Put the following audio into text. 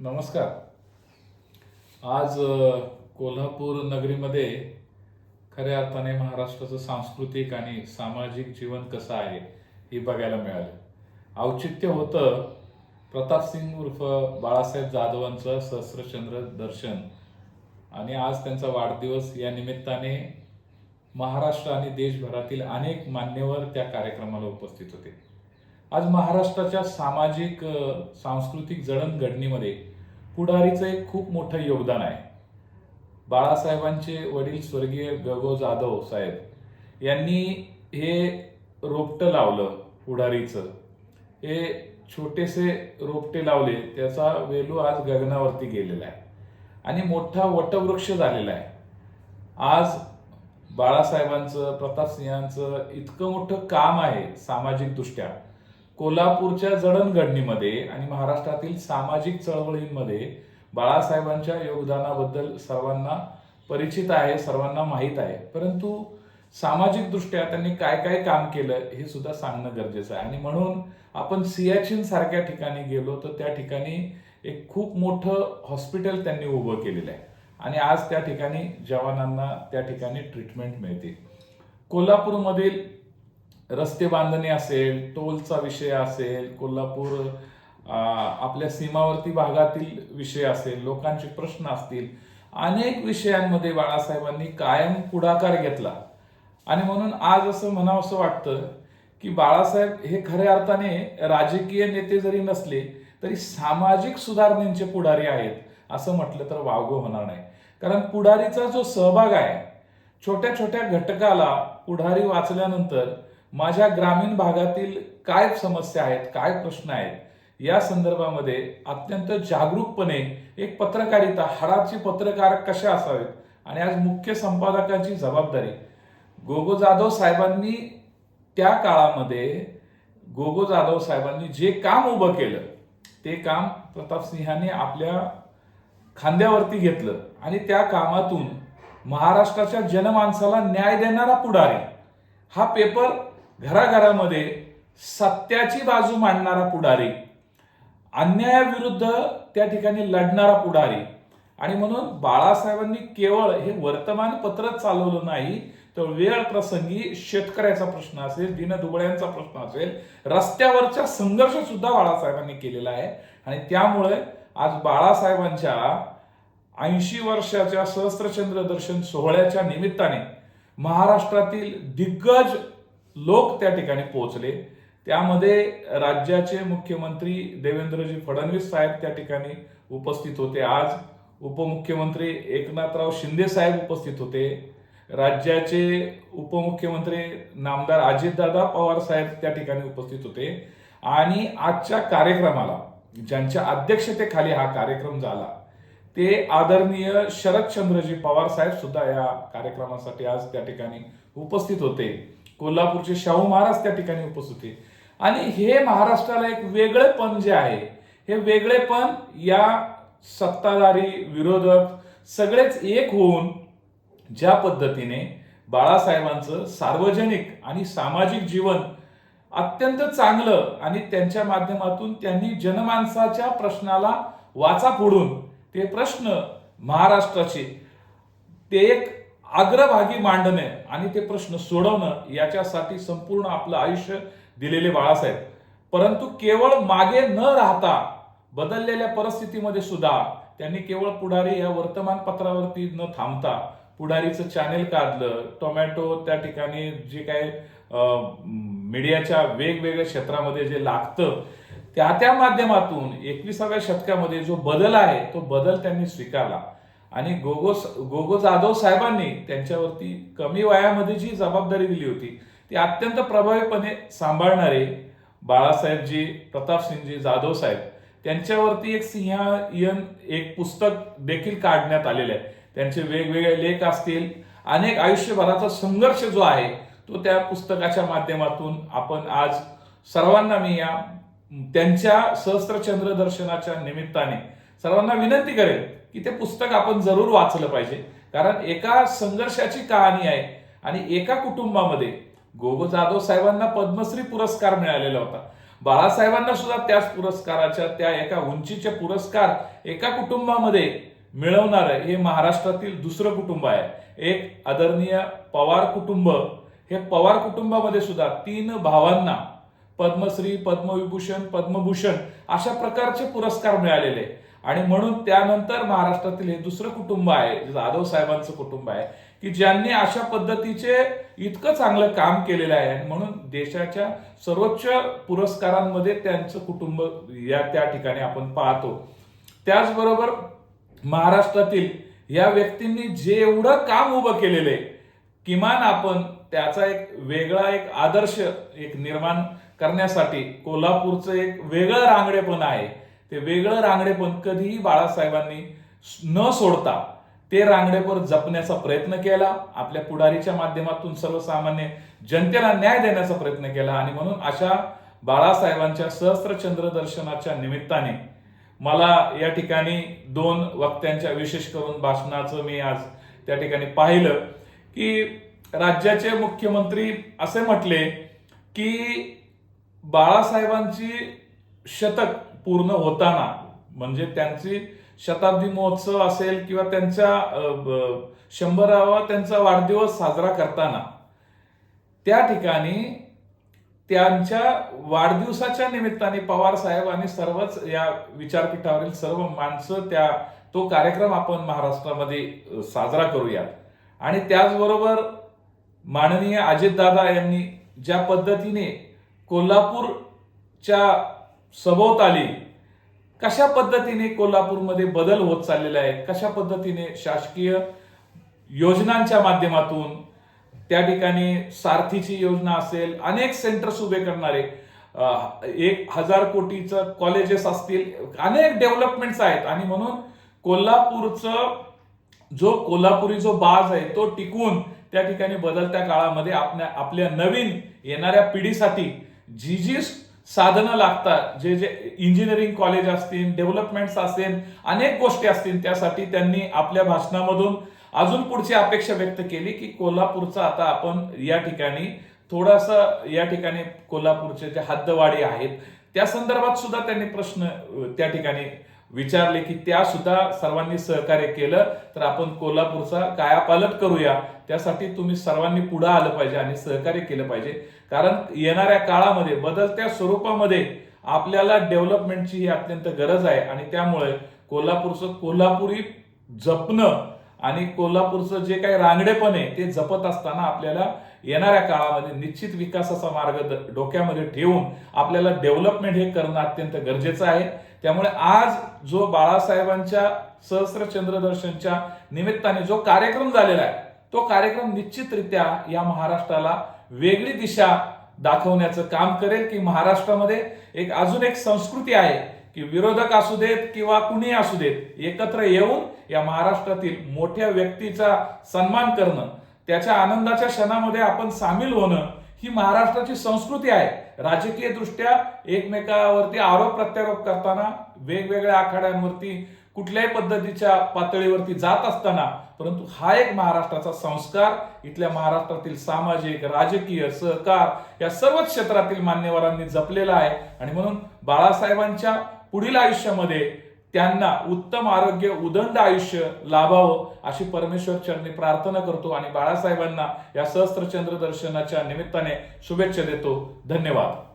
नमस्कार. आज कोल्हापूर नगरीमध्ये खऱ्या अर्थाने महाराष्ट्राचं सांस्कृतिक आणि सामाजिक जीवन कसं आहे हे बघायला मिळालं. औचित्य होतं प्रतापसिंग उर्फ बाळासाहेब जाधवांचं सहस्रचंद्र दर्शन. आणि आज त्यांचा वाढदिवस या निमित्ताने महाराष्ट्र आणि देशभरातील अनेक मान्यवर त्या कार्यक्रमाला उपस्थित होते. आज महाराष्ट्राच्या सामाजिक सांस्कृतिक जडणघडणीमध्ये पुढारीचं एक खूप मोठं योगदान आहे. बाळासाहेबांचे वडील स्वर्गीय गगो जाधव साहेब यांनी हे रोपटं लावलं पुढारीचं. हे छोटेसे रोपटे लावले त्याचा वेलू आज गगनावरती गेलेला आहे. आणि मोठा वटवृक्ष झालेला आहे. आज बाळासाहेबांचं प्रतापसिंहांचं इतकं मोठं काम आहे सामाजिकदृष्ट्या. कोल्हापूरच्या जडणघडणीमध्ये आणि महाराष्ट्रातील सामाजिक चळवळींमध्ये बाळासाहेबांच्या योगदानाबद्दल सर्वांना परिचित आहे सर्वांना माहीत आहे. परंतु सामाजिकदृष्ट्या त्यांनी काय काय काम केलं हे सुद्धा सांगणं गरजेचं आहे. आणि म्हणून आपण सियाचिन सारख्या ठिकाणी गेलो तर त्या ठिकाणी एक खूप मोठं हॉस्पिटल त्यांनी उभं केलेलं आहे. आणि आज त्या ठिकाणी जवानांना त्या ठिकाणी ट्रीटमेंट मिळते. कोल्हापूरमधील रस्ते बांधणी असेल टोलचा विषय असेल कोल्हापूर आपल्या सीमावर्ती भागातील विषय असेल लोकांचे प्रश्न असतील अनेक विषयांमध्ये बाळासाहेबांनी कायम पुढाकार घेतला. आणि म्हणून आज असं म्हणावं असं वाटतं की बाळासाहेब हे खऱ्या अर्थाने राजकीय नेते जरी नसले तरी सामाजिक सुधारणेचे पुढारी आहेत असं म्हटलं तर वावगं होणार नाही. कारण पुढारीचा जो सहभाग आहे छोट्या छोट्या घटकाला पुढारी वाचल्यानंतर माझ्या ग्रामीण भागातील काय समस्या आहेत काय प्रश्न आहेत या संदर्भामध्ये अत्यंत जागरूकपणे एक पत्रकारिता हाडाचे पत्रकार कसे असावेत आणि आज मुख्य संपादकाची जबाबदारी. गोगो जाधव साहेबांनी त्या काळामध्ये गोगो जाधव साहेबांनी जे काम उभं केलं ते काम प्रतापसिंहाने आपल्या खांद्यावरती घेतलं आणि त्या कामातून महाराष्ट्राच्या जनमानसाला न्याय देणारा पुढारी. हा पेपर घराघरामध्ये सत्याची बाजू मांडणारा पुढारी अन्यायाविरुद्ध त्या ठिकाणी लढणारा पुढारी. आणि म्हणून बाळासाहेबांनी केवळ हे वर्तमानपत्रच चालवलं नाही तर वेळ प्रसंगी शेतकऱ्याचा प्रश्न असेल दिनदुबळ्यांचा प्रश्न असेल रस्त्यावरचा संघर्ष सुद्धा बाळासाहेबांनी केलेला आहे. आणि त्यामुळे आज बाळासाहेबांच्या ऐंशी वर्षाच्या सहस्त्रचंद्र दर्शन सोहळ्याच्या निमित्ताने महाराष्ट्रातील दिग्गज लोक त्या ठिकाणी पोहोचले. त्यामध्ये राज्याचे मुख्यमंत्री देवेंद्रजी फडणवीस साहेब त्या ठिकाणी उपस्थित होते. आज उपमुख्यमंत्री एकनाथराव शिंदे साहेब उपस्थित होते. राज्याचे उपमुख्यमंत्री नामदार अजितदादा पवार साहेब त्या ठिकाणी उपस्थित होते. आणि आजच्या कार्यक्रमाला ज्यांच्या अध्यक्षतेखाली हा कार्यक्रम झाला ते आदरणीय शरदचंद्रजी पवार साहेब सुद्धा या कार्यक्रमासाठी आज त्या ठिकाणी उपस्थित होते. कोल्हापूरचे शाहू महाराज त्या ठिकाणी उपस्थित होते. आणि हे महाराष्ट्राला एक वेगळेपण जे आहे हे वेगळेपण या सत्ताधारी विरोधक सगळेच एक होऊन ज्या पद्धतीने बाळासाहेबांचं सार्वजनिक आणि सामाजिक जीवन अत्यंत चांगलं आणि त्यांच्या माध्यमातून त्यांनी जनमानसाच्या प्रश्नाला वाचा फोडून ते प्रश्न महाराष्ट्राचे ते एक अग्रभागी मांडणे आणि ते प्रश्न सोडवणं याच्यासाठी संपूर्ण आपलं आयुष्य दिलेले बाळासाहेब. परंतु केवळ मागे न राहता बदललेल्या परिस्थितीमध्ये सुद्धा त्यांनी केवळ पुढारी या वर्तमानपत्रावरती न थांबता पुढारीचं चॅनेल काढलं. टोमॅटो त्या ठिकाणी जे काय मीडियाच्या वेगवेगळ्या क्षेत्रामध्ये जे लागतं त्या त्या माध्यमातून एकविसाव्या शतकामध्ये जो बदल आहे तो बदल त्यांनी स्वीकारला. आणि गोगो गोगो जाधव साहेबांनी त्यांच्यावरती कमी वयामध्ये जी जबाबदारी दिली होती ती अत्यंत प्रभावीपणे सांभाळणारे बाळासाहेबजी प्रतापसिंगजी जाधव साहेब त्यांच्यावरती एक सिंहायन एक पुस्तक देखील काढण्यात आलेलं आहे. त्यांचे वेगवेगळे लेख असतील अनेक आयुष्यभराचा संघर्ष जो आहे तो त्या पुस्तकाच्या माध्यमातून आपण आज सर्वांना मी या त्यांच्या सहस्त्रचंद्र दर्शनाच्या निमित्ताने सर्वांना विनंती करेल की ते पुस्तक आपण जरूर वाचलं पाहिजे. कारण एका संघर्षाची कहाणी आहे आणि एका कुटुंबामध्ये गोगो जाधव साहेबांना पद्मश्री पुरस्कार मिळालेला होता. बाळासाहेबांना सुद्धा त्याच पुरस्काराच्या त्या एका उंचीचे पुरस्कार एका कुटुंबामध्ये मिळवणार हे महाराष्ट्रातील दुसरं कुटुंब आहे. एक आदरणीय पवार कुटुंब. हे पवार कुटुंबामध्ये सुद्धा तीन भावांना पद्मश्री पद्मविभूषण पद्मभूषण अशा प्रकारचे पुरस्कार मिळालेले. आणि म्हणून त्यानंतर महाराष्ट्रातील हे दुसरं कुटुंब आहे जाधव साहेबांचं कुटुंब आहे की ज्यांनी अशा पद्धतीचे इतकं चांगलं काम केलेलं आहे आणि म्हणून देशाच्या सर्वोच्च पुरस्कारांमध्ये त्यांचं कुटुंब या त्या ठिकाणी आपण पाहतो. त्याचबरोबर महाराष्ट्रातील या व्यक्तींनी जेवढं काम उभं केलेलं आहे किमान आपण त्याचा एक वेगळा एक आदर्श एक निर्माण करण्यासाठी कोल्हापूरचं एक वेगळं रांगडेपण आहे. ते वेगळं रांगडेपण कधीही बाळासाहेबांनी न सोडता ते रांगडेपण जपण्याचा प्रयत्न केला. आपल्या पुढारीच्या माध्यमातून सर्वसामान्य जनतेला न्याय देण्याचा प्रयत्न केला आणि म्हणून अशा बाळासाहेबांच्या सहस्त्रचंद्र दर्शनाच्या निमित्ताने मला या ठिकाणी दोन वक्त्यांच्या विशेष करून भाषणाचं मी आज त्या ठिकाणी पाहिलं की राज्याचे मुख्यमंत्री असे म्हटले की बाळासाहेबांची शतक पूर्ण होताना म्हणजे त्यांची शताब्दी महोत्सव असेल किंवा त्यांच्या शंभरावा त्यांचा वाढदिवस साजरा करताना त्या ठिकाणी त्यांच्या वाढदिवसाच्या निमित्ताने पवार साहेब आणि सर्वच या विचारपीठावरील सर्व माणसं त्या तो कार्यक्रम आपण महाराष्ट्रामध्ये साजरा करूयात. आणि त्याचबरोबर माननीय अजितदादा यांनी ज्या पद्धतीने कोल्हापूरच्या सभोवताली कशा पद्धतीने कोल्हापूरमध्ये बदल होत चाललेला आहे? कशा पद्धतीने शासकीय योजनांच्या माध्यमातून त्या ठिकाणी सारथीची योजना असेल अनेक सेंटर्स उभे करणारे एक हजार कोटीचं कॉलेजेस असतील अनेक डेव्हलपमेंट्स आहेत. आणि म्हणून कोल्हापूरचं जो कोल्हापुरी जो बाज आहे तो टिकून त्या ठिकाणी बदलत्या काळामध्ये आपल्या आपल्या नवीन येणाऱ्या पिढीसाठी जी जी साधनं लागतात. जे जे इंजिनिअरिंग कॉलेज असतील डेव्हलपमेंट्स असतील अनेक गोष्टी असतील त्यासाठी त्यांनी आपल्या भाषणामधून अजून पुढची अपेक्षा व्यक्त केली की कोल्हापूरचा आता आपण या ठिकाणी थोडासा या ठिकाणी कोल्हापूरचे जे हद्दवाडी आहेत त्या संदर्भात सुद्धा त्यांनी प्रश्न त्या ठिकाणी विचारले की त्या सुद्धा सर्वांनी सहकार्य केलं तर आपण कोल्हापूरचा कायापालट करूया. त्यासाठी तुम्ही सर्वांनी पुढे आलं पाहिजे आणि सहकार्य केलं पाहिजे. कारण येणाऱ्या काळामध्ये बदलत्या स्वरूपामध्ये आपल्याला डेव्हलपमेंटची ही अत्यंत गरज आहे. आणि त्यामुळे कोल्हापूरचं कोल्हापुरी जपणं आणि कोल्हापूरचं जे काही रांगडेपण आहे ते जपत असताना आपल्याला येणाऱ्या काळामध्ये निश्चित विकासाचा मार्ग डोक्यामध्ये ठेवून आपल्याला डेव्हलपमेंट हे करणं अत्यंत गरजेचं आहे. त्यामुळे आज जो बाळासाहेबांच्या सहस्र चंद्रदर्शनच्या निमित्ताने जो कार्यक्रम झालेला आहे तो कार्यक्रम निश्चितरित्या या महाराष्ट्राला वेगळी दिशा दाखवण्याचं काम करेल की महाराष्ट्रामध्ये एक अजून एक संस्कृती आहे की विरोधक असू देत किंवा कुणी असू देत एकत्र येऊन या महाराष्ट्रातील मोठ्या व्यक्तीचा सन्मान करणं त्याच्या आनंदाच्या क्षणामध्ये आपण सामील होणं ही महाराष्ट्राची संस्कृती आहे. राजकीय दृष्ट्या एकमेकावरती आरोप प्रत्यारोप करताना वेगवेगळ्या आखाड्यांवरती कुठल्याही पद्धतीच्या पातळीवरती जात असताना परंतु हा एक महाराष्ट्राचा संस्कार इथल्या महाराष्ट्रातील सामाजिक राजकीय सहकार या सर्वच क्षेत्रातील मान्यवरांनी जपलेला आहे. आणि म्हणून बाळासाहेबांच्या पुढील आयुष्यामध्ये त्यांना उत्तम आरोग्य उदंड आयुष्य लाभावं अशी परमेश्वर चरणी प्रार्थना करतो आणि बाळासाहेबांना या सहस्त्रचंद्र दर्शनाच्या निमित्ताने शुभेच्छा देतो. धन्यवाद.